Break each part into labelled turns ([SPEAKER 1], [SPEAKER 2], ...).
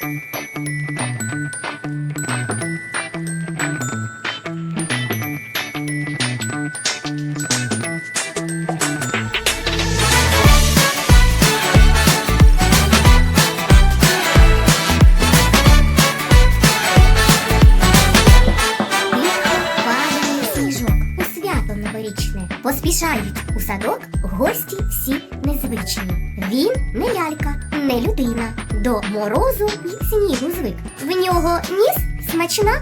[SPEAKER 1] Thank you. 什么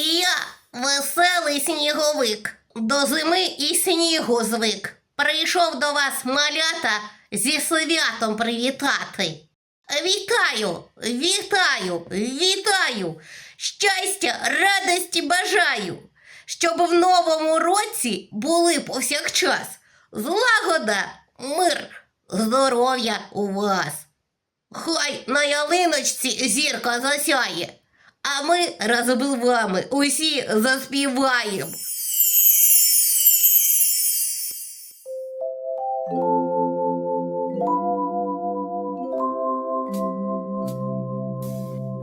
[SPEAKER 1] І
[SPEAKER 2] я веселий сніговик, до зими і снігу звик. Прийшов до вас малята зі святом привітати. Вітаю, вітаю, вітаю! Щастя, радості бажаю, щоб в новому році були повсякчас злагода, мир, здоров'я у вас. Хай на ялиночці зірка засяє, а ми разом з вами усі заспіваємо.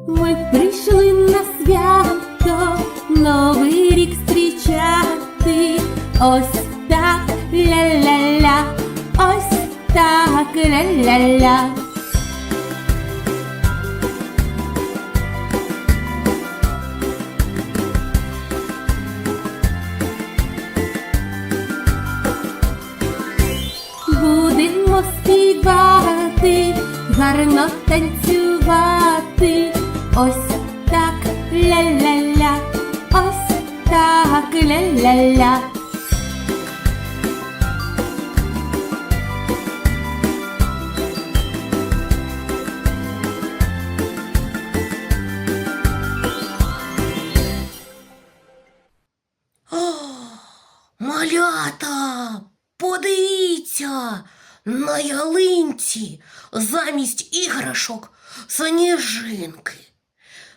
[SPEAKER 3] Ми прийшли на свято, новий рік зустрічати. Ось так ля-ля-ля, ось так ля-ля-ля. Співати, гарно танцювати. Ось так ля-ля-ля, ось так ля-ля-ля.
[SPEAKER 2] Малята, подивіться, на ялинці замість іграшок сніжинки.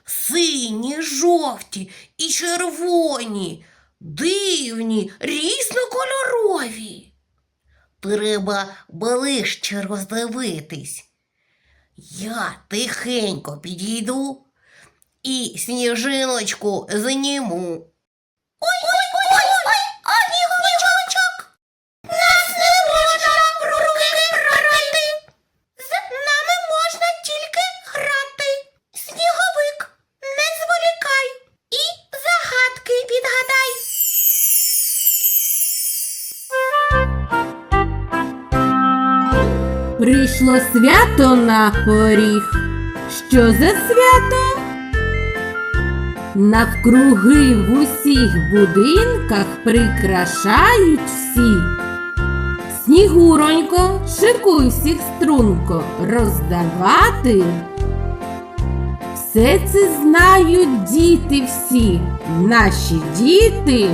[SPEAKER 2] Сині, жовті і червоні, дивні, різнокольорові. Треба ближче роздивитись. Я тихенько підійду і сніжиночку зніму. А
[SPEAKER 3] Прийшло свято на поріг. Що за свято? Навкруги в усіх будинках прикрашають всі. Снігуронько, шикуй всіх струнко роздавати. Все це знають діти всі, наші діти.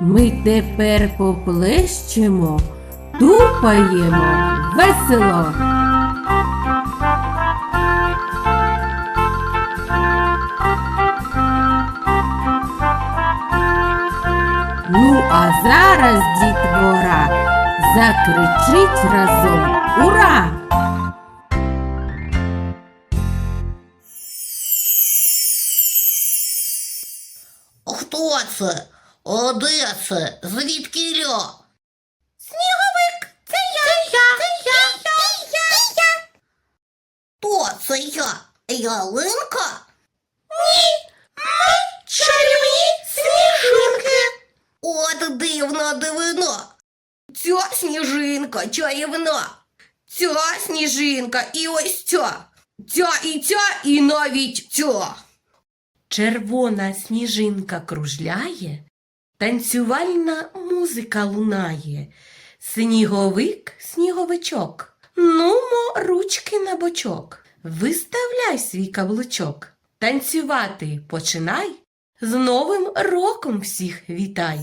[SPEAKER 3] Ми тепер поплещемо, тупаємо весело. Ну, а зараз дітвора закричить разом Ура!
[SPEAKER 2] Хто це? А це? Звідки? Сніговик, це я, це я, я, це я? Ялинка? Дивна дивина. Ця сніжинка чаївна. Ця сніжинка і ось ця. Ця і ця, і навіть ця.
[SPEAKER 4] Червона сніжинка кружляє, танцювальна музика лунає. Сніговик, сніговичок. Нумо ручки на бочок. Виставляй свій каблучок. Танцювати починай. З Новим роком всіх вітай.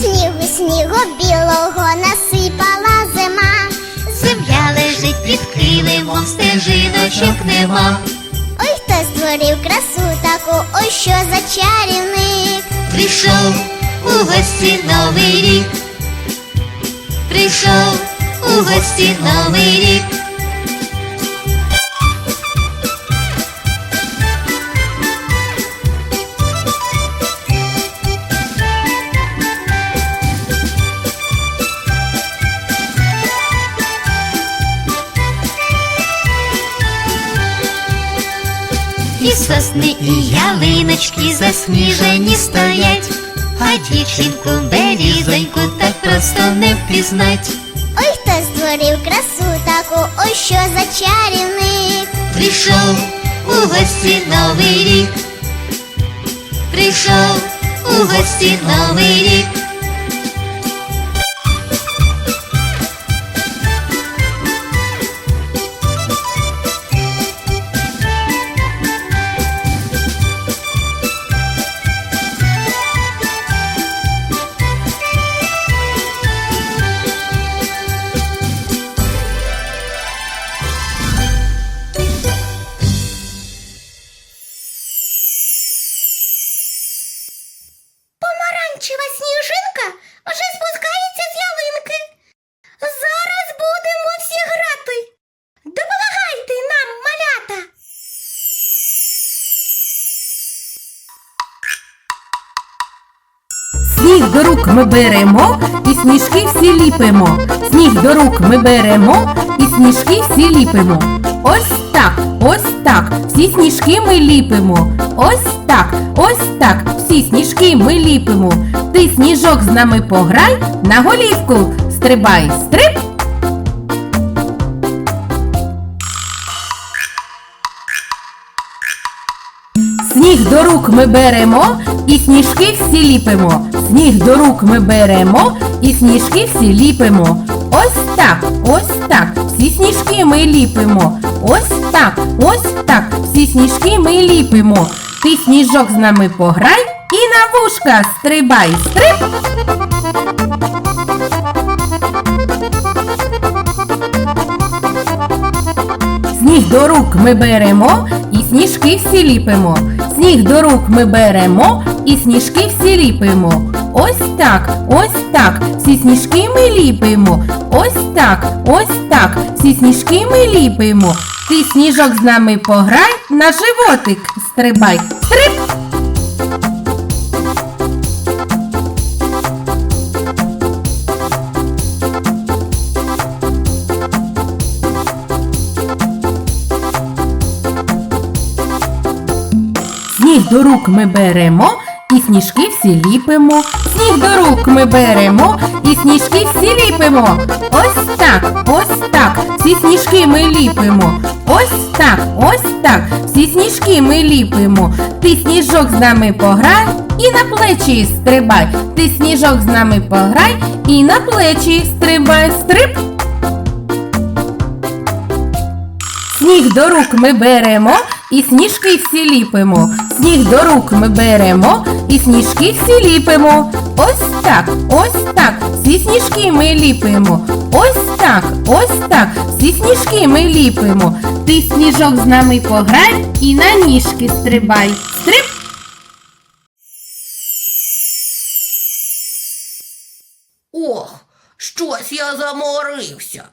[SPEAKER 5] Снігу, снігу білого насипала
[SPEAKER 6] килимом, стежиночок нема.
[SPEAKER 5] Ой, хто створив красу таку, ой, що за чарівник.
[SPEAKER 6] Прийшов у гості новий рік. Прийшов у гості новий рік. І сосни, і ялиночки засніжені стоять, а дівчинку берізоньку так просто не впізнать.
[SPEAKER 5] Ой, хто створив красу таку, ой, що за чарівник.
[SPEAKER 6] Прийшов у гості новий рік. Прийшов у гості новий рік.
[SPEAKER 3] Ми беремо і сніжки всі ліпимо. Сніг до рук ми беремо і сніжки всі ліпимо. Ось так, ось так, всі сніжки ми ліпимо. Ось так, ось так, всі сніжки ми ліпимо. Ти сніжок з нами пограй, на голівку стрибай, стриб. Сніг до рук ми беремо і сніжки всі ліпимо. Сніг до рук ми беремо і сніжки всі ліпимо. Ось так, ось так, всі сніжки ми ліпимо. Ось так, ось так, всі сніжки ми ліпимо. Ти сніжок з нами пограй і на вушка стрибай, стриб. Сніг до рук ми беремо і сніжки всі ліпимо. Сніг до рук ми беремо і сніжки всі ліпимо. Ось так, ось так, всі сніжки ми ліпимо. Ось так, ось так, всі сніжки ми ліпимо. Ти сніжок з нами пограй, на животик стрибай. Стриб! Сніг до рук ми беремо і сніжки всі ліпимо. Сніг до рук ми беремо і сніжки всі ліпимо. Ось так, ось так, всі сніжки ми ліпимо. Ось так, ось так, всі сніжки ми ліпимо. Ти сніжок з нами пограй і на плечі стрибай. Ти сніжок з нами пограй і на плечі стрибай, стриб. Сніг до рук ми беремо і сніжки всі ліпимо. Сніг до рук ми беремо і сніжки всі ліпимо. Ось так, ось так, всі сніжки ми ліпимо. Ось так, ось так, всі сніжки ми ліпимо. Ти сніжок з нами пограй і на ніжки стрибай. Стриб!
[SPEAKER 2] Ох, щось я заморився.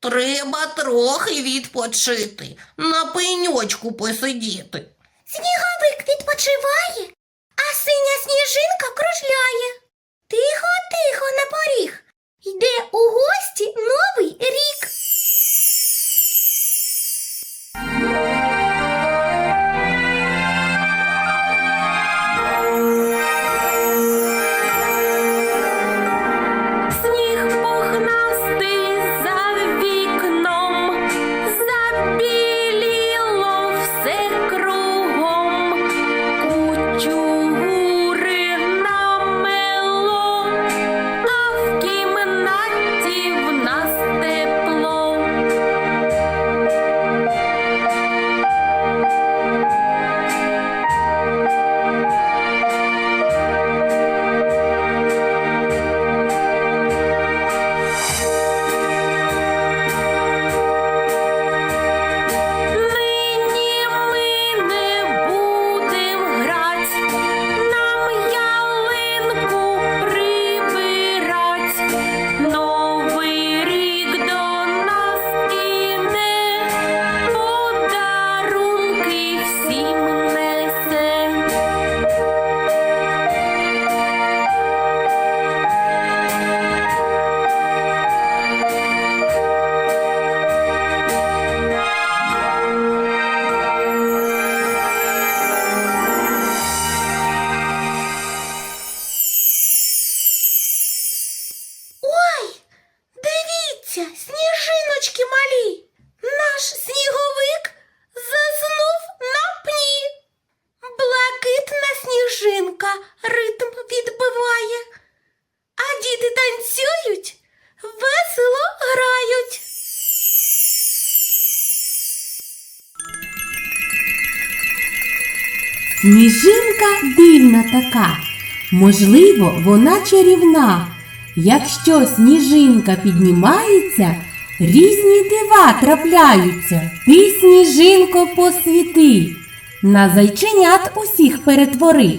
[SPEAKER 2] Треба трохи відпочити, на пеньочку посидіти.
[SPEAKER 1] Сніговик відпочиває, а синя сніжинка кружляє.
[SPEAKER 3] Можливо, вона чарівна. Якщо сніжинка піднімається, різні дива трапляються. Ти, сніжинко, посвіти, на зайченят усіх перетвори.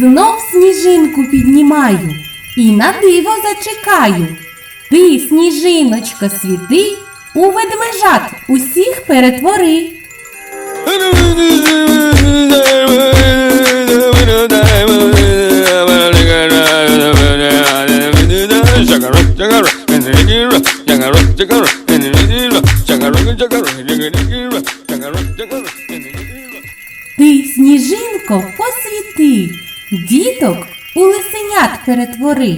[SPEAKER 3] Знов сніжинку піднімаю і на диво зачекаю. Ти, сніжиночко, світи, у ведмежат усіх перетвори. Ти, сніжинко, посвіти, діток у лисенят перетвори.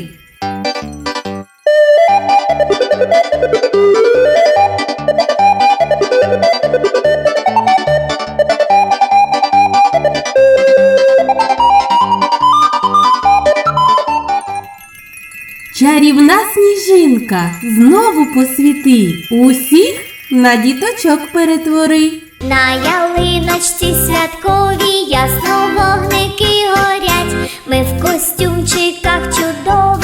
[SPEAKER 3] Чарівна сніжинка, знову посвіти, усіх на діточок перетвори.
[SPEAKER 5] На ялиночці святковій ясно вогники. Ми в костюмчиках чудових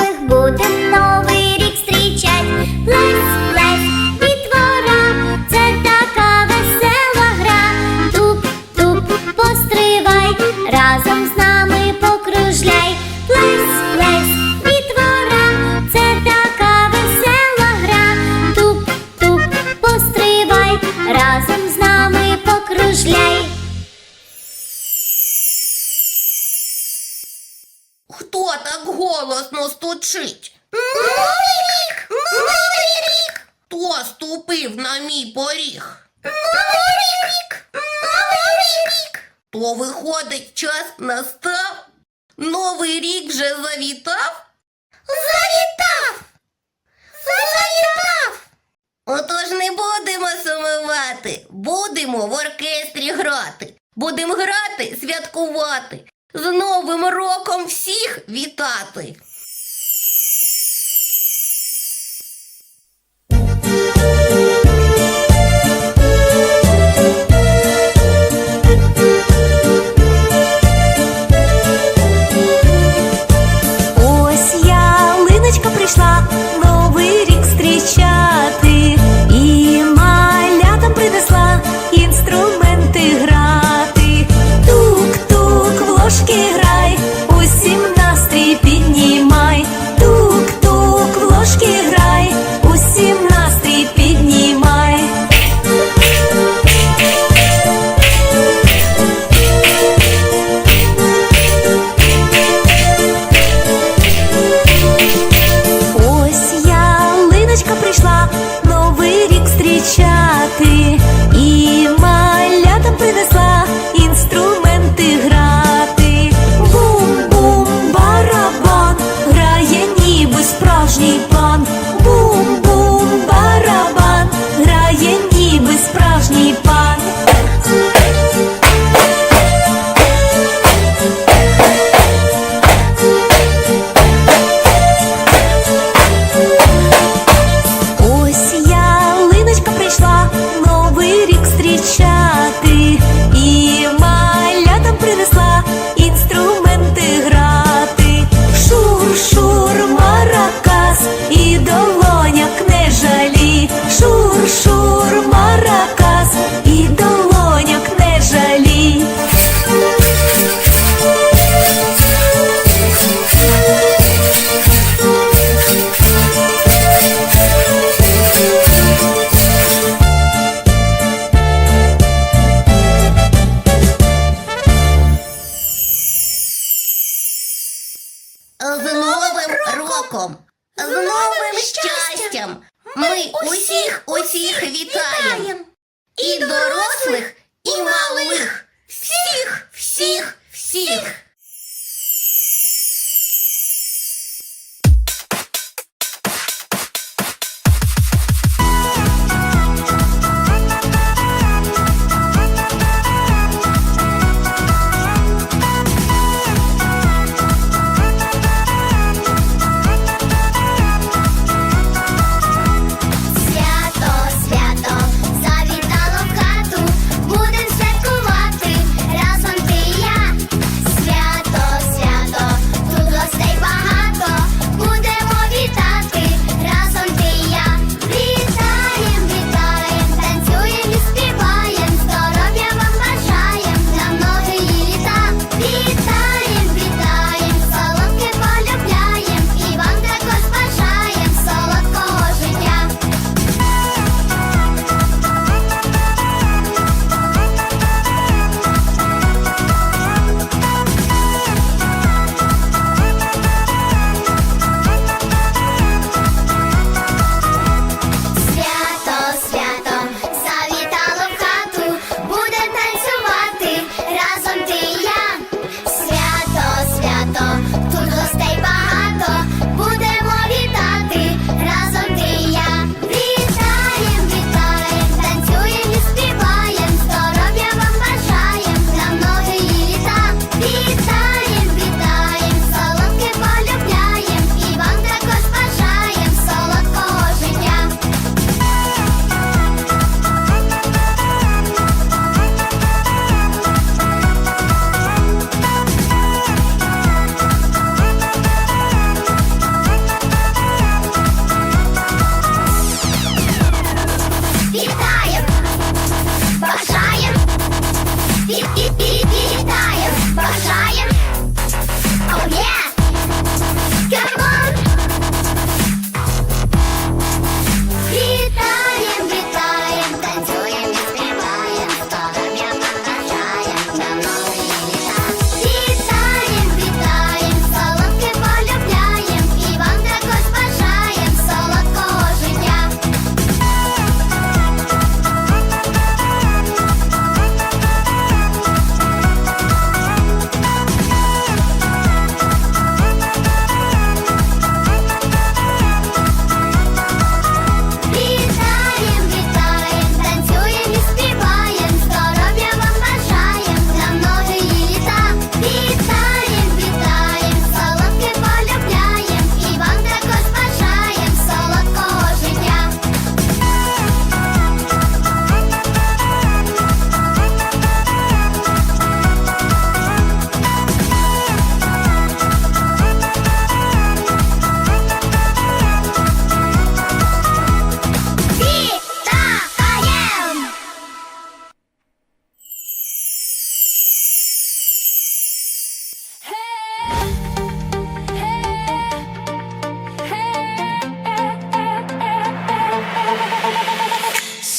[SPEAKER 7] Вже завітав? Завітав! Завітав! Отож не будемо сумувати, будемо в оркестрі грати, будемо грати, святкувати, з Новим роком всіх вітати. muskil роком,
[SPEAKER 8] з новим щастям! Ми усіх усіх вітаємо! І дорослих, і малих, всіх, всіх, всіх!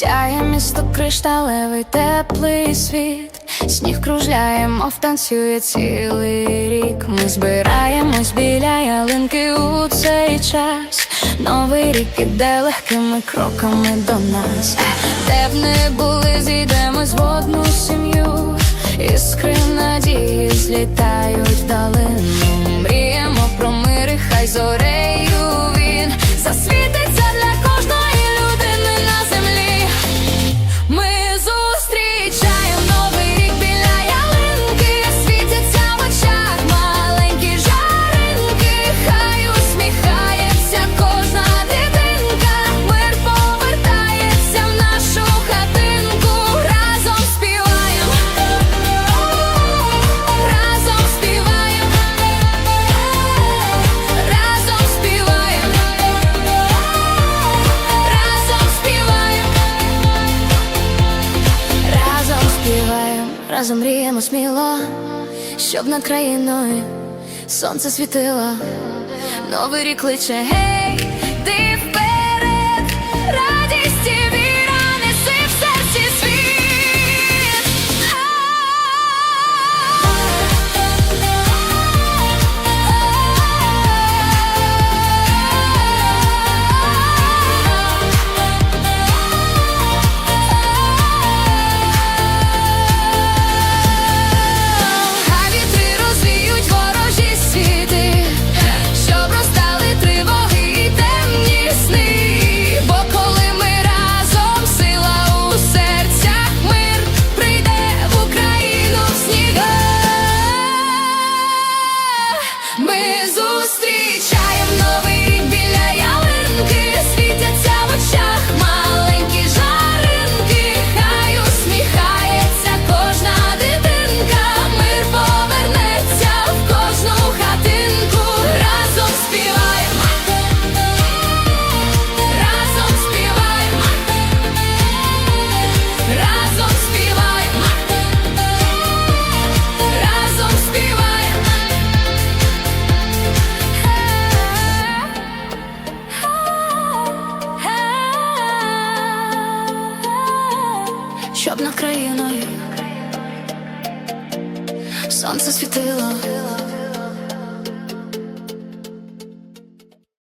[SPEAKER 9] Сяє місто кришталевий теплий світ, сніг кружляє, мов танцює цілий рік. Ми збираємось біля ялинки у цей час. Новий рік іде легкими кроками до нас. Де б не були, зійдемось в одну сім'ю, іскри надії злітають вдалину. Мріємо про мир, і хай зорею він засвітить. щоб над країною сонце світило, новий рік кличе гей.